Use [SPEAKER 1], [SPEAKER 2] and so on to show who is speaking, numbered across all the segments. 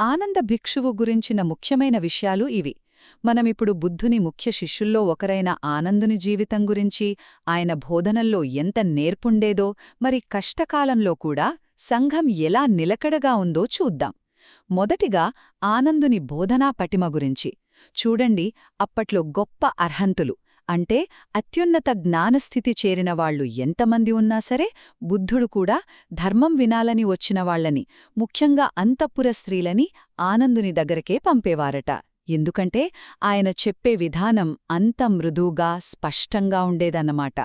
[SPEAKER 1] ఆనంద భిక్షువు గురించిన ముఖ్యమైన విషయాలు ఇవి. మనమిప్పుడు బుద్ధుని ముఖ్య శిష్యుల్లో ఒకరైన ఆనందుని జీవితం గురించి ఆయన బోధనల్లో ఎంత నేర్పుండేదో మరి కష్టకాలంలో కూడా సంఘం ఎలా నిలకడగా ఉందో చూద్దాం. మొదటిగా ఆనందుని బోధనా పటిమ గురించి. చూడండి అప్పట్లో గొప్ప అర్హంతులు. అంటే అత్యున్నత జ్ఞానస్థితి చేరిన వాళ్ళు ఎంతమంది ఉన్నా సరే బుద్ధుడు కూడా ధర్మం వినాలని వచ్చిన వాళ్ళని ముఖ్యంగా అంతఃపుర స్త్రీలని ఆనందుని దగ్గరకే పంపేవారట. ఎందుకంటే ఆయన చెప్పే విధానం అంత మృదువుగా స్పష్టంగా ఉండేదన్నమాట.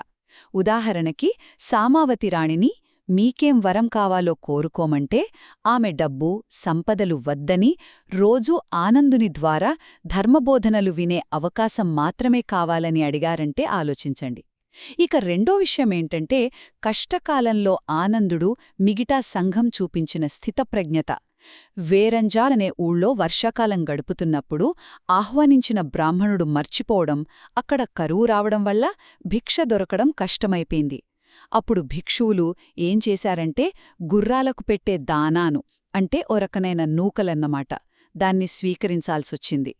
[SPEAKER 1] ఉదాహరణకి సామావతి రాణిని మీకేం వరం కావాలో కోరుకోమంటే ఆమె డబ్బు సంపదలు వద్దని రోజూ ఆనందుని ద్వారా ధర్మబోధనలు వినే అవకాశం మాత్రమే కావాలని అడిగారంటే ఆలోచించండి. ఇక రెండో విషయమేంటంటే కష్టకాలంలో ఆనందుడు మిగిటా సంఘం చూపించిన స్థితప్రజ్ఞత. వేరంజాలనే ఊళ్ళో వర్షాకాలం గడుపుతున్నప్పుడు ఆహ్వానించిన బ్రాహ్మణుడు మర్చిపోవడం అక్కడ కరువు రావడం వల్ల భిక్ష దొరకడం కష్టమైపోయింది. అప్పుడు భిక్షువులు ఏం చేశారంటే గుర్రాలకు పెట్టే దానాను అంటే ఓ నూకలన్నమాట దాన్ని స్వీకరించాల్సొచ్చింది.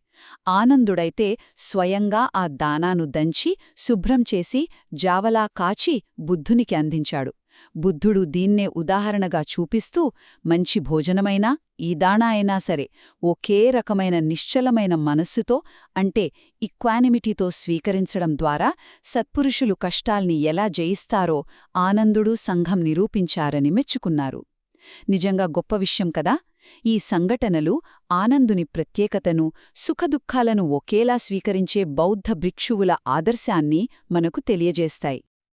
[SPEAKER 1] ఆనందుడైతే స్వయంగా ఆ దానాను దంచి శుభ్రం చేసి జావలా కాచి బుద్ధునికి అందించాడు. బుద్ధుడు దీన్నే ఉదాహరణగా చూపిస్తూ మంచి భోజనమైనా ఈ దాణా అయినా సరే ఒకే రకమైన నిశ్చలమైన మనస్సుతో అంటే ఈక్వానిమిటీతో స్వీకరించడం ద్వారా సత్పురుషులు కష్టాల్ని ఎలా జయిస్తారో ఆనందుడు సంఘం నిరూపించారని మెచ్చుకున్నారు. నిజంగా గొప్ప విషయం కదా ఈ సంఘటనలు ఆనందుని ప్రత్యేకతను సుఖదుఖాలను ఒకేలా స్వీకరించే బౌద్ధ భిక్షువుల ఆదర్శాన్ని మనకు తెలియజేస్తాయి.